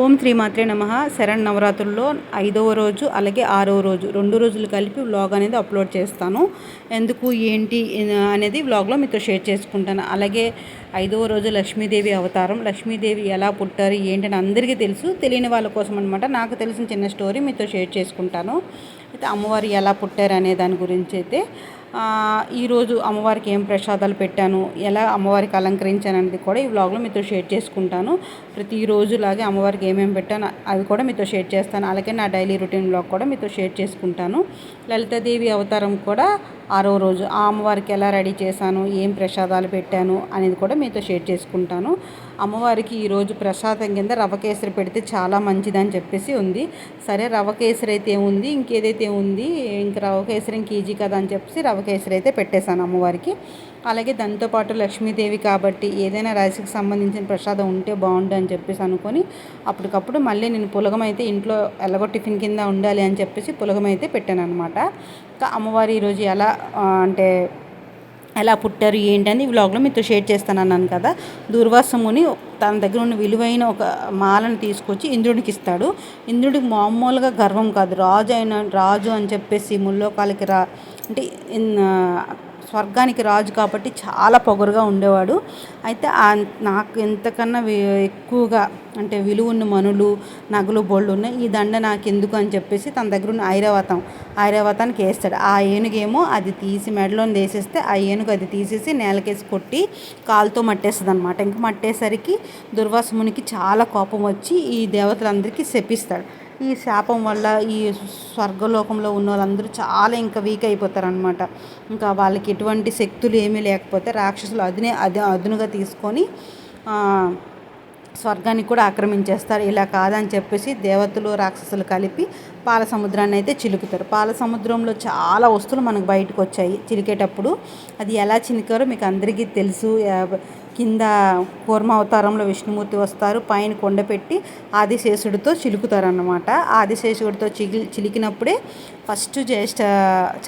ఓం శ్రీమాత్రే నమ. శరణ్ నవరాత్రుల్లో ఐదవ రోజు అలాగే ఆరవ రోజు రెండు రోజులు కలిపి వ్లాగ్ అనేది అప్లోడ్ చేస్తాను. ఎందుకు ఏంటి అనేది వ్లాగ్లో మీతో షేర్ చేసుకుంటాను. అలాగే ఐదవ రోజు లక్ష్మీదేవి అవతారం. లక్ష్మీదేవి ఎలా పుట్టారు ఏంటని అందరికీ తెలుసు. తెలియని వాళ్ళ కోసం అనమాట నాకు తెలిసిన చిన్న స్టోరీ మీతో షేర్ చేసుకుంటాను. అయితే అమ్మవారు ఎలా పుట్టారు అనే దాని గురించి అయితే ఈరోజు అమ్మవారికి ఏం ప్రసాదాలు పెట్టాను ఎలా అమ్మవారికి అలంకరించాను అనేది కూడా ఈ వ్లాగ్లో మీతో షేర్ చేసుకుంటాను. ప్రతిరోజు లాగే అమ్మవారికి ఏమేమి పెట్టాను అవి కూడా మీతో షేర్ చేస్తాను. అలాగే నా డైలీ రొటీన్ బ్లాగ్ కూడా మీతో షేర్ చేసుకుంటాను. లలితాదేవి అవతారం కూడా ఆరో రోజు ఆ అమ్మవారికి ఎలా రెడీ చేశాను? ఏం ప్రసాదాలు పెట్టాను? అనేది కూడా మీతో షేర్ చేసుకుంటాను. అమ్మవారికి ఈరోజు ప్రసాదం కింద రవ కేసరి పెడితే చాలా మంచిదని చెప్పేసి ఉంది. సరే రవ కేసరి అయితే ఉంది ఇంకేదైతే ఉంది? ఇంక రవ కేసరి ఇంక ఈజీ కదా అని చెప్పేసి రవ కేసరి అయితే పెట్టేశాను అమ్మవారికి. అలాగే దాంతోపాటు లక్ష్మీదేవి కాబట్టి ఏదైనా రాశికి సంబంధించిన ప్రసాదం ఉంటే బాగుండు అని చెప్పేసి అనుకొని అప్పటికప్పుడు మళ్ళీ నేను పులగం అయితే ఇంట్లో ఎలాగో టిఫిన్ కింద ఉండాలి అని చెప్పేసి పులగం అయితే పెట్టాను అనమాట అమ్మవారు ఈరోజు ఎలా అంటే ఎలా పుట్టారు ఏంటని వ్లాగ్లో మీతో షేర్ చేస్తాను అన్నాను కదా. దుర్వాసముని తన దగ్గర ఉన్న విలువైన ఒక మాలను తీసుకొచ్చి ఇంద్రుడికి ఇస్తాడు. ఇంద్రుడికి మామూలుగా గర్వం కాదు. రాజు అయిన రాజు అని చెప్పేసి ముల్లోకాలకి రా అంటే స్వర్గానికి రాజు కాబట్టి చాలా పొగరుగా ఉండేవాడు. అయితే నాకు ఎంతకన్నా ఎక్కువగా అంటే విలువన్న మనులు నగలు బొళ్ళు ఉన్నాయి. ఈ దండ నాకు ఎందుకు అని చెప్పేసి తన దగ్గర ఉన్న ఐరావతం ఐరావతానికి వేస్తాడు. ఆ ఏనుగేమో అది తీసి మెడలోని వేసేస్తే ఆ ఏనుగు అది తీసేసి నేలకేసి కొట్టి కాలుతో మట్టేస్తుంది అనమాట ఇంక మట్టేసరికి దుర్వాసమునికి చాలా కోపం వచ్చి ఈ దేవతలందరికీ శపిస్తాడు. ఈ శాపం వల్ల ఈ స్వర్గలోకంలో ఉన్న వాళ్ళందరూ చాలా ఇంకా వీక్ అయిపోతారనమాట ఇంకా వాళ్ళకి ఎటువంటి శక్తులు ఏమీ లేకపోతే రాక్షసులు అదినే అది అదునుగా తీసుకొని స్వర్గాన్ని కూడా ఆక్రమించేస్తారు. ఇలా కాదని చెప్పేసి దేవతలు రాక్షసులు కలిపి పాల సముద్రాన్ని అయితే చిలుకుతారు. పాల సముద్రంలో చాలా వస్తువులు మనకు బయటకు వచ్చాయి. చిలికేటప్పుడు అది ఎలా చిలికారో మీకు అందరికీ తెలుసు. కింద కూర్మ అవతారంలో విష్ణుమూర్తి వస్తారు. పైన కొండ పెట్టి ఆదిశేషుడితో చిలుకుతారనమాట ఆదిశేషుడితో చిలి చిలికినప్పుడే ఫస్ట్ జ్యేష్ఠ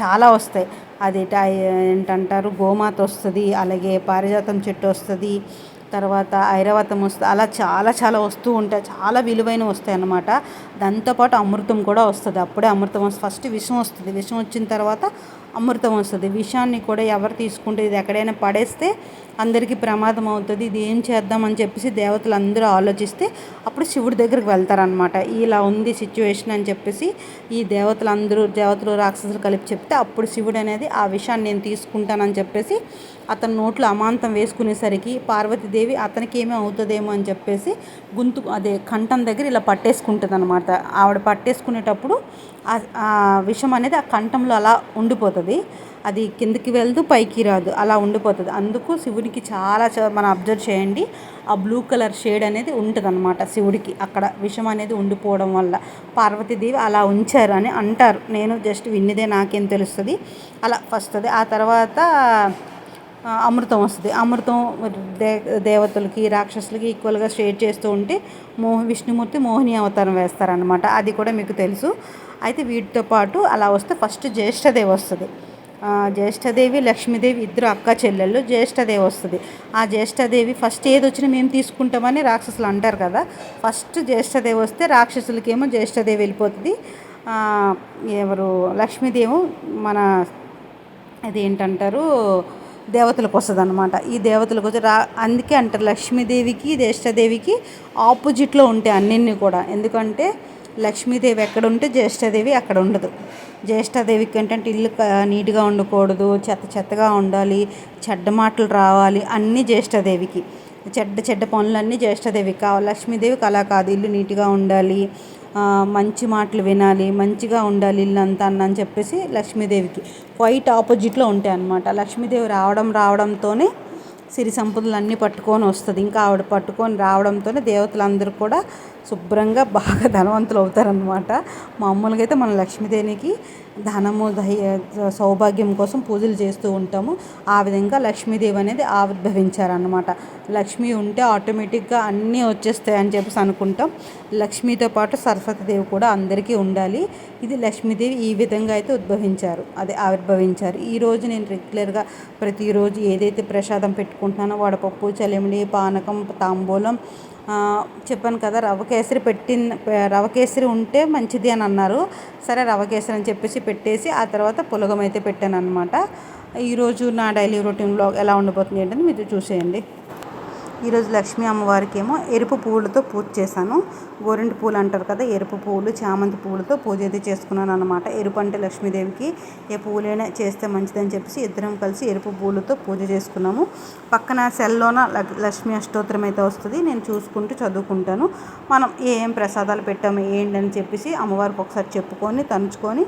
చాలా వస్తాయి. అది ఏంటంటారు? గోమాత వస్తుంది అలాగే పారిజాతం చెట్టు వస్తుంది తర్వాత ఐరావతం వస్తుంది అలా చాలా చాలా వస్తూ ఉంటాయి. చాలా విలువైన వస్తాయి అన్నమాట దాంతోపాటు అమృతం కూడా వస్తుంది. అప్పుడే అమృతం వస్తుంది. ఫస్ట్ విషం వస్తుంది. విషం వచ్చిన తర్వాత అమృతం వస్తుంది. విషాన్ని కూడా ఎవరు తీసుకుంటే ఇది ఎక్కడైనా పడేస్తే అందరికీ ప్రమాదం అవుతుంది. ఇది ఏం చేద్దామని చెప్పేసి దేవతలు అందరూ ఆలోచిస్తే అప్పుడు శివుడి దగ్గరికి వెళ్తారనమాట ఇలా ఉంది సిచ్యువేషన్ అని చెప్పేసి ఈ దేవతలు అందరూ దేవతలు రాక్షసులు కలిపి చెప్తే అప్పుడు శివుడు అనేది ఆ విషయాన్ని నేను తీసుకుంటానని చెప్పేసి అతని నోట్లో అమాంతం వేసుకునేసరికి పార్వతీదేవి అతనికి ఏమీ అవుతుందేమో అని చెప్పేసి గొంతు అదే కంఠం దగ్గర ఇలా పట్టేసుకుంటుంది అనమాట ఆవిడ పట్టేసుకునేటప్పుడు ఆ విషం అనేది ఆ కంఠంలో అలా ఉండిపోతుంది. అది కిందకి వెళ్దు పైకి రాదు. అలా ఉండిపోతుంది. అందుకు శివునికి చాలా మనం అబ్జర్వ్ చేయండి. ఆ బ్లూ కలర్ షేడ్ అనేది ఉంటుంది అనమాట శివుడికి. అక్కడ విషం అనేది ఉండిపోవడం వల్ల. పార్వతీదేవి అలా ఉంచారు అని అంటారు. నేను జస్ట్ విన్నదే నాకేం తెలుస్తుంది. అలా వస్తుంది ఆ తర్వాత అమృతం వస్తుంది. అమృతం దే దేవతలకి రాక్షసులకి ఈక్వల్గా షేర్ చేస్తూ ఉంటే మోహ విష్ణుమూర్తి మోహిని అవతారం వేస్తారనమాట అది కూడా మీకు తెలుసు. అయితే వీటితో పాటు అలా వస్తే ఫస్ట్ జ్యేష్ఠదేవి వస్తుంది. జ్యేష్ఠదేవి లక్ష్మీదేవి ఇద్దరు అక్క చెల్లెళ్ళు జ్యేష్ఠదేవి వస్తుంది. ఆ జ్యేష్ఠదేవి ఫస్ట్ ఏది వచ్చినా మేము తీసుకుంటామని రాక్షసులు అంటారు కదా. ఫస్ట్ జ్యేష్ఠదేవి వస్తే రాక్షసులకేమో జ్యేష్ఠదేవి వెళ్ళిపోతుంది. ఎవరు? లక్ష్మీదేవి మన అదేంటంటారు దేవతలకు వస్తుంది అనమాట ఈ దేవతలకు వచ్చి రా అందుకే అంటారు లక్ష్మీదేవికి జ్యేష్ఠదేవికి ఆపోజిట్లో ఉంటాయి అన్నింటినీ కూడా. ఎందుకంటే లక్ష్మీదేవి ఎక్కడ ఉంటే జ్యేష్ఠదేవి అక్కడ ఉండదు. జ్యేష్ఠదేవికి ఏంటంటే ఇల్లు నీట్గా ఉండకూడదు చెత్త చెత్తగా ఉండాలి చెడ్డ మాటలు రావాలి అన్నీ జ్యేష్ఠదేవికి. చెడ్డ చెడ్డ పనులన్నీ జ్యేష్ఠదేవికి కావాలి. లక్ష్మీదేవికి అలా కాదు. ఇల్లు నీట్గా ఉండాలి మంచి మాటలు వినాలి మంచిగా ఉండాలి ఇల్లు అంతా అని చెప్పేసి లక్ష్మీదేవికి. క్వైట్ ఆపోజిట్లో ఉంటాయి అన్నమాట. లక్ష్మీదేవి రావడం రావడంతోనే సిరి సంపదలు అన్నీ పట్టుకొని వస్తుంది. ఇంకా ఆవిడ పట్టుకొని రావడంతోనే దేవతలందరూ కూడా శుభ్రంగా బాగా ధనవంతులు అవుతారనమాట మామూలుగా అయితే మన లక్ష్మీదేవికి ధనము ధైర్య సౌభాగ్యం కోసం పూజలు చేస్తూ ఉంటాము. ఆ విధంగా లక్ష్మీదేవి అనేది ఆవిర్భవించారనమాట లక్ష్మి ఉంటే ఆటోమేటిక్గా అన్నీ వచ్చేస్తాయి అని చెప్పేసి అనుకుంటాం. లక్ష్మీతో పాటు సరస్వతీదేవి కూడా అందరికీ ఉండాలి. ఇది లక్ష్మీదేవి ఈ విధంగా అయితే ఉద్భవించారు. అదే ఆవిర్భవించారు. ఈరోజు నేను రెగ్యులర్గా ప్రతిరోజు ఏదైతే ప్రసాదం పెట్టుకుంటున్నానో వడపప్పు చలిమిడి పానకం తాంబూలం చెప్పాను కదా రవ కేసరి పెట్టిన రవ కేసరి ఉంటే మంచిది అని అన్నారు. సరే రవ కేసరి అని చెప్పేసి పెట్టేసి ఆ తర్వాత పులగం అయితే పెట్టాను అనమాట ఈరోజు నా డైలీ రొటీన్లో ఎలా ఉండబోతుంది ఏంటని మీరు చూసేయండి. ఈరోజు లక్ష్మీ అమ్మవారికి ఏమో ఎరుపు పువ్వులతో పూజ చేశాను. గోరింటి పూలు అంటారు కదా ఎరుపు పువ్వులు చామంతి పువ్వులతో పూజ అయితే చేసుకున్నాను అనమాట ఎరుపు అంటే లక్ష్మీదేవికి ఏ పువ్వులైనా చేస్తే మంచిదని చెప్పేసి ఇద్దరం కలిసి ఎరుపు పువ్వులతో పూజ చేసుకున్నాము. పక్కన సెల్లోన ల- లక్ష్మీ అష్టోత్తరం అయితే వస్తుంది. నేను చూసుకుంటూ చదువుకుంటాను. మనం ఏం ప్రసాదాలు పెట్టాము ఏంటని చెప్పేసి అమ్మవారికి ఒకసారి చెప్పుకొని తనుచుకొని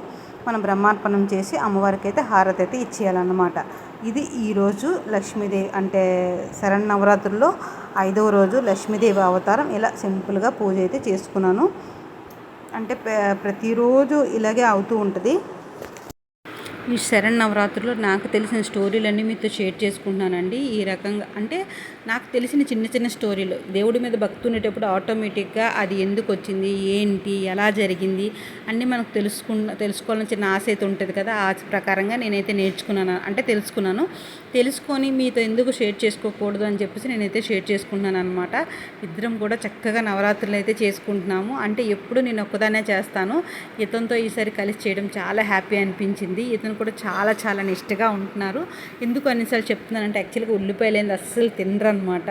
మనం బ్రహ్మార్పణం చేసి అమ్మవారికి అయితే హారతి అయితే ఇచ్చేయాలన్నమాట. ఇది ఈరోజు లక్ష్మీదేవి అంటే శరణ్ నవరాత్రుల్లో ఐదవ రోజు లక్ష్మీదేవి అవతారం. ఇలా సింపుల్గా పూజ అయితే చేసుకున్నాను. అంటే ప్రతిరోజు ఇలాగే అవుతూ ఉంటుంది. ఈ శరణ్ నవరాత్రులు నాకు తెలిసిన స్టోరీలన్నీ మీతో షేర్ చేసుకుంటున్నానండి. ఈ రకంగా అంటే నాకు తెలిసిన చిన్న చిన్న స్టోరీలు. దేవుడి మీద భక్తి ఉండేటప్పుడు ఆటోమేటిక్గా అది ఎందుకు వచ్చింది? ఏంటి? ఎలా జరిగింది? అన్నీ మనకు తెలుసుకున్న తెలుసుకోవాలని చిన్న ఆశ అయితే ఉంటుంది కదా. ఆ ఆశ ప్రకారంగా నేనైతే నేర్చుకున్నాను. అంటే తెలుసుకున్నాను. తెలుసుకొని మీతో ఎందుకు షేర్ చేసుకోకూడదు అని చెప్పేసి నేనైతే షేర్ చేసుకుంటున్నాను అనమాట ఇద్దరం కూడా చక్కగా నవరాత్రులు అయితే చేసుకుంటున్నాము. అంటే ఎప్పుడు నేను ఒక్కదానే చేస్తాను. ఇతనితో ఈసారి కలిసి చేయడం చాలా హ్యాపీ అనిపించింది. ఇతను కూడా చాలా చాలా నిష్టగా ఉంటున్నారు. ఎందుకు అన్నిసార్లు చెప్తున్నానంటే యాక్చువల్గా ఉల్లిపాయలేంది అస్సలు తినరు అనమాట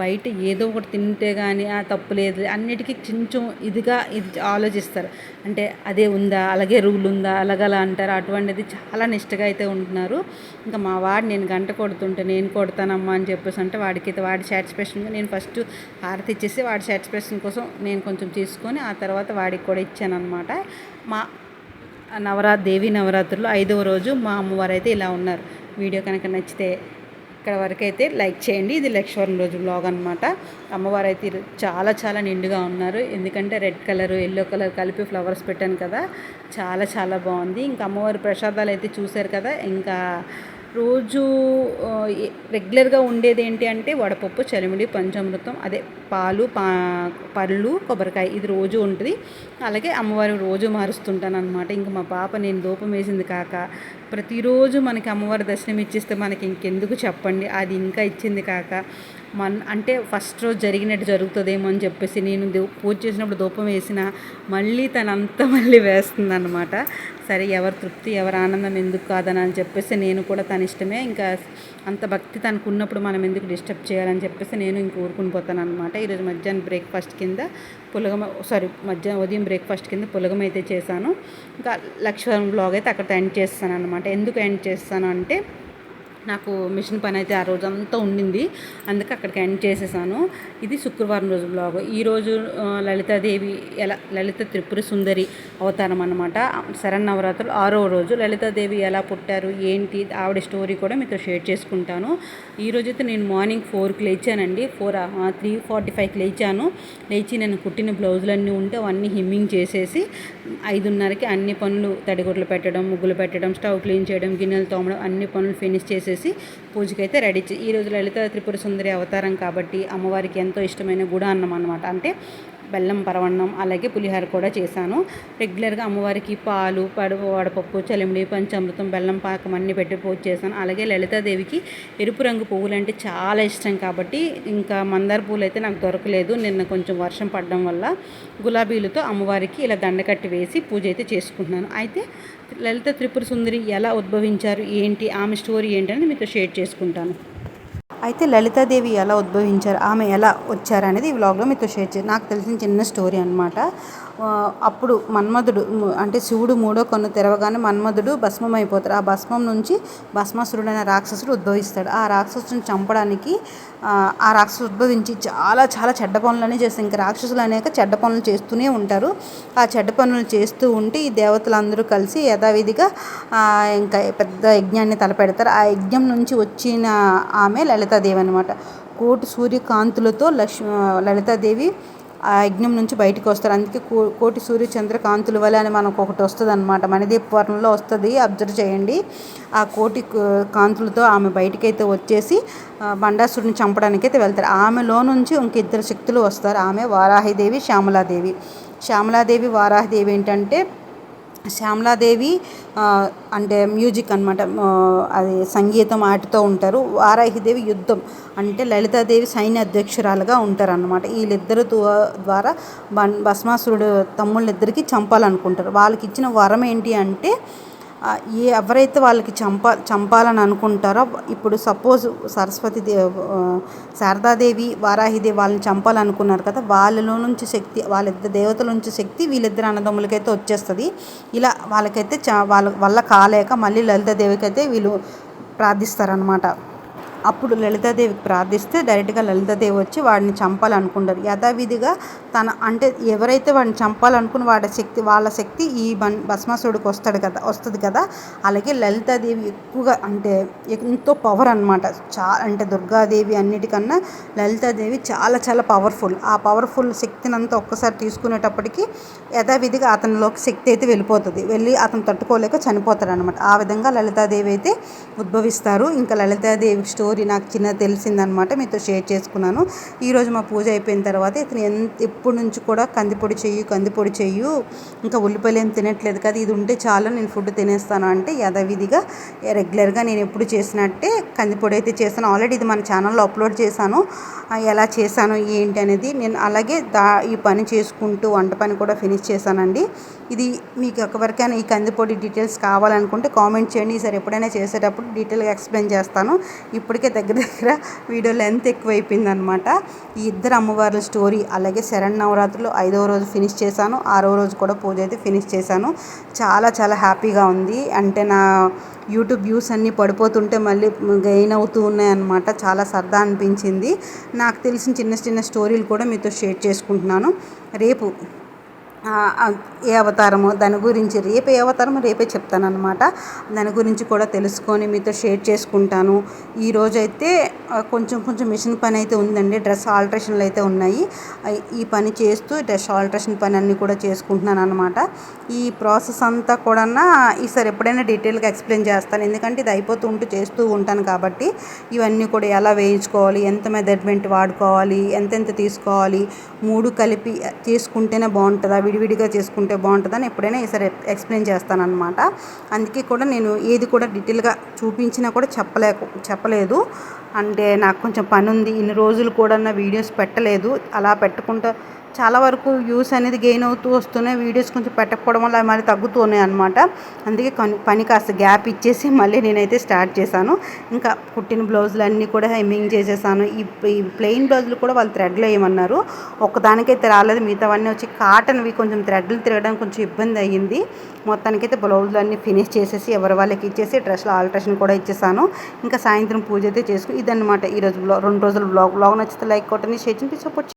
బయట ఏదో ఒకటి తింటే కానీ ఆ తప్పు లేదు. అన్నిటికీ కొంచెం ఇదిగా ఇది ఆలోచిస్తారు. అంటే అదే ఉందా అలాగే రూల్ ఉందా అలాగలా అంటారు. అటువంటిది చాలా నిష్టగా అయితే ఉంటున్నారు. ఇంకా మా వాడు నేను గంట కొడుతుంటే నేను కొడతానమ్మా అని చెప్పేసి అంటే వాడికి అయితే వాడి సాటిస్ఫాక్షన్గా నేను ఫస్ట్ హారతి ఇచ్చేసి వాడి సాటిస్ఫాక్షన్ కోసం నేను కొంచెం తీసుకొని ఆ తర్వాత వాడికి కూడా ఇచ్చాను అనమాట మా నవరా దేవి నవరాత్రులు ఐదవ రోజు మా అమ్మవారు అయితే ఇలా ఉన్నారు. వీడియో కనుక నచ్చితే ఇక్కడ వరకు అయితే లైక్ చేయండి. ఇది లక్ష్వరం రోజు బ్లాగ్ అనమాట అమ్మవారు అయితే చాలా చాలా నిండుగా ఉన్నారు. ఎందుకంటే రెడ్ కలర్ ఎల్లో కలర్ కలిపి ఫ్లవర్స్ పెట్టాను కదా. చాలా చాలా బాగుంది. ఇంకా అమ్మవారి ప్రసాదాలు అయితే చూశారు కదా. ఇంకా రోజు రెగ్యులర్గా ఉండేది ఏంటి అంటే వడపప్పు చలిమిడి పంచామృతం అదే పాలు పా పళ్ళు కొబ్బరికాయ ఇది రోజు ఉంటుంది. అలాగే అమ్మవారి రోజు మారుస్తుంటాను అనమాట ఇంక మా పాప నేను దూపం వేసింది కాక ప్రతిరోజు మనకి అమ్మవారి దర్శనం ఇచ్చిస్తే మనకి ఇంకెందుకు చెప్పండి. అది ఇంకా ఇచ్చింది కాక మన అంటే ఫస్ట్ రోజు జరిగినట్టు జరుగుతుందేమో అని చెప్పేసి నేను పూజ చేసినప్పుడు దూపం వేసిన మళ్ళీ తనంతా మళ్ళీ వేస్తుంది అనమాట సరే ఎవరి తృప్తి ఎవరి ఆనందం ఎందుకు కాదని అని చెప్పేసి నేను కూడా తన ఇష్టమే. ఇంకా అంత భక్తి తనకు ఉన్నప్పుడు మనం ఎందుకు డిస్టర్బ్ చేయాలని చెప్పేసి నేను ఇంక ఊరుకుని పోతాను అనమాట ఈరోజు మధ్యాహ్నం బ్రేక్ఫాస్ట్ కింద పులగం సారీ మధ్యాహ్నం ఉదయం బ్రేక్ఫాస్ట్ కింద పులగం అయితే చేశాను. ఇంకా లక్ష్మణ్ బ్లాగ్ అయితే అక్కడ ఎండ్ చేస్తాను అనమాట ఎందుకు ఎండ్ చేస్తాను అంటే నాకు మిషన్ పని అయితే ఆ రోజు అంతా ఉండింది. అందుకే అక్కడికి ఎండ్ చేసేసాను. ఇది శుక్రవారం రోజు బ్లాగ్ ఈరోజు లలితాదేవి ఎలా లలిత త్రిపుర సుందరి అవతారం అనమాట శరన్నవరాత్రులు ఆరో రోజు. లలితాదేవి ఎలా పుట్టారు ఏంటి ఆవిడ స్టోరీ కూడా మీతో షేర్ చేసుకుంటాను. ఈరోజు అయితే నేను మార్నింగ్ ఫోర్కి లేచానండి. ఫోర్ త్రీ ఫార్టీ ఫైవ్కి లేచాను. లేచి నేను కుట్టిన బ్లౌజులన్నీ ఉంటే అవన్నీ హిమ్మింగ్ చేసేసి ఐదున్నరకి అన్ని పనులు తడిగుడ్లు పెట్టడం ముగ్గులు పెట్టడం స్టవ్ క్లీన్ చేయడం గిన్నెలు తోమడం అన్ని పనులు ఫినిష్ చేసేసి పూజకైతే రెడీ ఈ ఈరోజు లలిత త్రిపుర సుందరి అవతారం కాబట్టి అమ్మవారికి ఎంతో ఇష్టమైన గుడ అన్నం అనమాట అంటే బెల్లం పరవన్నం అలాగే పులిహోర కూడా చేశాను. రెగ్యులర్గా అమ్మవారికి పాలు పడుపు వడపప్పు చలిమిడి పంచామృతం బెల్లం పాకం అన్నీ పెట్టి పూజ చేశాను. అలాగే లలితాదేవికి ఎరుపు రంగు పువ్వులు అంటే చాలా ఇష్టం కాబట్టి ఇంకా మందార పువ్వులు అయితే నాకు దొరకలేదు. నిన్న కొంచెం వర్షం పడడం వల్ల గులాబీలతో అమ్మవారికి ఇలా దండకట్టి వేసి పూజ అయితే చేసుకుంటున్నాను. అయితే లలిత త్రిపుర సుందరి ఎలా ఉద్భవించారు ఏంటి ఆమె స్టోరీ ఏంటి అని మీతో షేర్ చేసుకుంటాను. అయితే లలితాదేవి ఎలా ఉద్భవించారు ఆమె ఎలా వచ్చారు అనేది ఈ వ్లాగ్లో మీతో షేర్ చే నాకు తెలిసిన చిన్న స్టోరీ అనమాట అప్పుడు మన్మధుడు అంటే శివుడు మూడో కన్ను తెరవగానే మన్మధుడు భస్మం అయిపోతాడు ఆ భస్మం నుంచి భస్మాసురుడు అనే రాక్షసుడు ఉద్భవిస్తాడు. ఆ రాక్షసుని చంపడానికి ఆ, రాక్షసు ఉద్భవించి చాలా చాలా చెడ్డ పనులనే చేస్తారు ఇంకా రాక్షసులు అనేక చెడ్డ పనులు చేస్తూనే ఉంటారు. ఆ చెడ్డ పనులు చేస్తూ ఉంటే ఈ దేవతలందరూ కలిసి యథావిధిగా ఇంకా పెద్ద యజ్ఞాన్ని తలపెడతారు. ఆ యజ్ఞం నుంచి వచ్చిన ఆమె లలితాదేవి అనమాట కోటి సూర్యకాంతులతో లక్ష్మి లలితాదేవి ఆ యజ్ఞం నుంచి బయటకు వస్తారు. అందుకే కో కోటి సూర్య చంద్ర కాంతుల వల్ల అని మనకు ఒకటి వస్తుంది అనమాట మణిదీపవరంలో వస్తుంది. అబ్జర్వ్ చేయండి. ఆ కోటి కాంతులతో ఆమె బయటకైతే వచ్చేసి ఆ, చంపడానికి అయితే వెళ్తారు. ఆమెలో నుంచి ఇంక ఇద్దరు శక్తులు వస్తారు. ఆమె వారాహిదేవి శ్యామలాదేవి. శ్యామలాదేవి వారాహిదేవి ఏంటంటే శ్యామలాదేవి అంటే మ్యూజిక్ అనమాట అది సంగీతం ఆటితో ఉంటారు. వారాహిదేవి యుద్ధం అంటే లలితాదేవి సైన్య అధ్యక్షురాలుగా ఉంటారన్నమాట. వీళ్ళిద్దరు ద్వారా బన్ భస్మాసురుడు తమ్ముళ్ళిద్దరికి చంపాలనుకుంటారు. వాళ్ళకి ఇచ్చిన వరం ఏంటి అంటే ఎవరైతే వాళ్ళకి చంప చంపాలని అనుకుంటారో ఇప్పుడు సపోజ్ సరస్వతి దే శారదాదేవి వారాహిదేవి వాళ్ళని చంపాలనుకున్నారు కదా వాళ్ళలో నుంచి శక్తి వాళ్ళిద్దరు దేవతల నుంచి శక్తి వీళ్ళిద్దరు అన్నదమ్ములకైతే వచ్చేస్తుంది. ఇలా వాళ్ళకైతే చ వాళ్ళ వల్ల కాలేక మళ్ళీ లలితాదేవికి అయితే వీళ్ళు ప్రార్థిస్తారనమాట అప్పుడు లలితాదేవికి ప్రార్థిస్తే డైరెక్ట్గా లలితాదేవి వచ్చి వాడిని చంపాలనుకుంటారు. యథావిధిగా తన అంటే ఎవరైతే వాడిని చంపాలనుకుని వాడి శక్తి వాళ్ళ శక్తి ఈ బన్ భస్మాసుడికి వస్తాడు కదా వస్తుంది కదా అలాగే లలితాదేవి ఎక్కువగా అంటే ఎంతో పవర్ అనమాట చా అంటే దుర్గాదేవి అన్నిటికన్నా లలితాదేవి చాలా చాలా పవర్ఫుల్ ఆ పవర్ఫుల్ శక్తిని అంతా ఒక్కసారి తీసుకునేటప్పటికి యథావిధిగా అతనిలోకి శక్తి అయితే వెళ్ళిపోతుంది. వెళ్ళి అతను తట్టుకోలేక చనిపోతాడు అనమాట ఆ విధంగా లలితాదేవి అయితే ఉద్భవిస్తారు. ఇంకా లలితాదేవి స్టోరీ నాకు చిన్న తెలిసిందనమాట మీతో షేర్ చేసుకున్నాను. ఈరోజు మా పూజ అయిపోయిన తర్వాత ఇతను ఎంత ఎప్పటి నుంచి కూడా కందిపొడి చెయ్యి కందిపొడి చెయ్యు ఇంకా ఉల్లిపాయలు ఏం తినట్లేదు కదా ఇది ఉంటే చాలు నేను ఫుడ్ తినేస్తాను అంటే యథావిధిగా రెగ్యులర్గా నేను ఎప్పుడు చేసినట్టే కందిపొడి అయితే చేశాను ఆల్రెడీ ఇది మన ఛానల్లో అప్లోడ్ చేశాను. ఎలా చేశాను ఏంటి అనేది నేను అలాగే దా ఈ పని చేసుకుంటూ వంట పని కూడా ఫినిష్ చేశానండి. ఇది మీకు ఒకవరకైనా ఈ కందిపొడి డీటెయిల్స్ కావాలనుకుంటే కామెంట్ చేయండి. ఈసారి ఎప్పుడైనా చేసేటప్పుడు డీటెయిల్గా ఎక్స్ప్లెయిన్ చేస్తాను. ఇప్పటికే దగ్గర దగ్గర వీడియో లెంత్ ఎక్కువైపోయిందనమాట ఈ ఇద్దరు అమ్మవార్ల స్టోరీ అలాగే శరణ్ నవరాత్రులు ఐదవ రోజు ఫినిష్ చేశాను. ఆరవ రోజు కూడా పూజ అయితే ఫినిష్ చేశాను. చాలా చాలా హ్యాపీగా ఉంది. అంటే నా యూట్యూబ్ వ్యూస్ అన్నీ పడిపోతుంటే మళ్ళీ గెయిన్ అవుతూ ఉన్నాయన్నమాట. చాలా సరదా అనిపించింది. నాకు తెలిసిన చిన్న చిన్న స్టోరీలు కూడా మీతో షేర్ చేసుకుంటున్నాను. రేపు ఏ అవతారము దాని గురించి రేపే అవతారము రేపే చెప్తానమాట దాని గురించి కూడా తెలుసుకొని మీతో షేర్ చేసుకుంటాను. ఈరోజైతే కొంచెం కొంచెం మిషన్ పని అయితే ఉందండి. డ్రెస్ ఆల్ట్రేషన్లు అయితే ఉన్నాయి. ఈ పని చేస్తూ డ్రెస్ ఆల్ట్రేషన్ పని అన్నీ కూడా చేసుకుంటున్నాను అనమాట ఈ ప్రాసెస్ అంతా కూడా ఈసారి ఎప్పుడైనా డీటెయిల్గా ఎక్స్ప్లెయిన్ చేస్తాను. ఎందుకంటే ఇది అయిపోతూ ఉంటూ చేస్తూ ఉంటాను కాబట్టి ఇవన్నీ కూడా ఎలా వేయించుకోవాలి ఎంత మెజర్మెంట్ వాడుకోవాలి ఎంతెంత తీసుకోవాలి మూడు కలిపి తీసుకుంటేనే బాగుంటుందా విడివిడిగా చేసుకుంటే బాగుంటుందని ఎప్పుడైనా ఈసారి ఎక్స్ప్లెయిన్ చేస్తానన్నమాట. అందుకే కూడా నేను ఏది కూడా డీటెయిల్గా చూపించినా కూడా చెప్పలేక చెప్పలేదు. అంటే నాకు కొంచెం పని ఉంది ఇన్ని రోజులు కూడా నా వీడియోస్ పెట్టలేదు. అలా పెట్టకుండా చాలా వరకు వ్యూస్ అనేది గెయిన్ అవుతూ వస్తున్నాయి. వీడియోస్ కొంచెం పెట్టకపోవడం వల్ల మరి తగ్గుతూ తగ్గుతున్నాయి అనమాట అందుకే పని పని కాస్త గ్యాప్ ఇచ్చేసి మళ్ళీ నేనైతే స్టార్ట్ చేశాను. ఇంకా కుట్టిన బ్లౌజులు అన్నీ కూడా హెమ్మింగ్ చేసేసాను. ఈ ఈ ప్లెయిన్ బ్లౌజులు కూడా వాళ్ళు థ్రెడ్లో వేయమన్నారు ఒకదానికైతే రాలేదు. మిగతావన్నీ వచ్చి కాటన్వి కొంచెం థ్రెడ్లు తిరగడం కొంచెం ఇబ్బంది అయ్యింది. మొత్తానికైతే బ్లౌజులు అన్నీ ఫినిష్ చేసేసి ఎవరి వాళ్ళకి ఇచ్చేసి డ్రెస్లో ఆల్ట్రేషన్ కూడా ఇచ్చేసాను. ఇంకా సాయంత్రం పూజ అయితే చేసుకుని ఇదన్నమాట. ఈరోజు బ్లాగ్ రెండు రోజుల బ్లాగ్ బ్లాగ్ నచ్చితే లైక్ కొట్టని షేర్ చేసి సపోర్ట్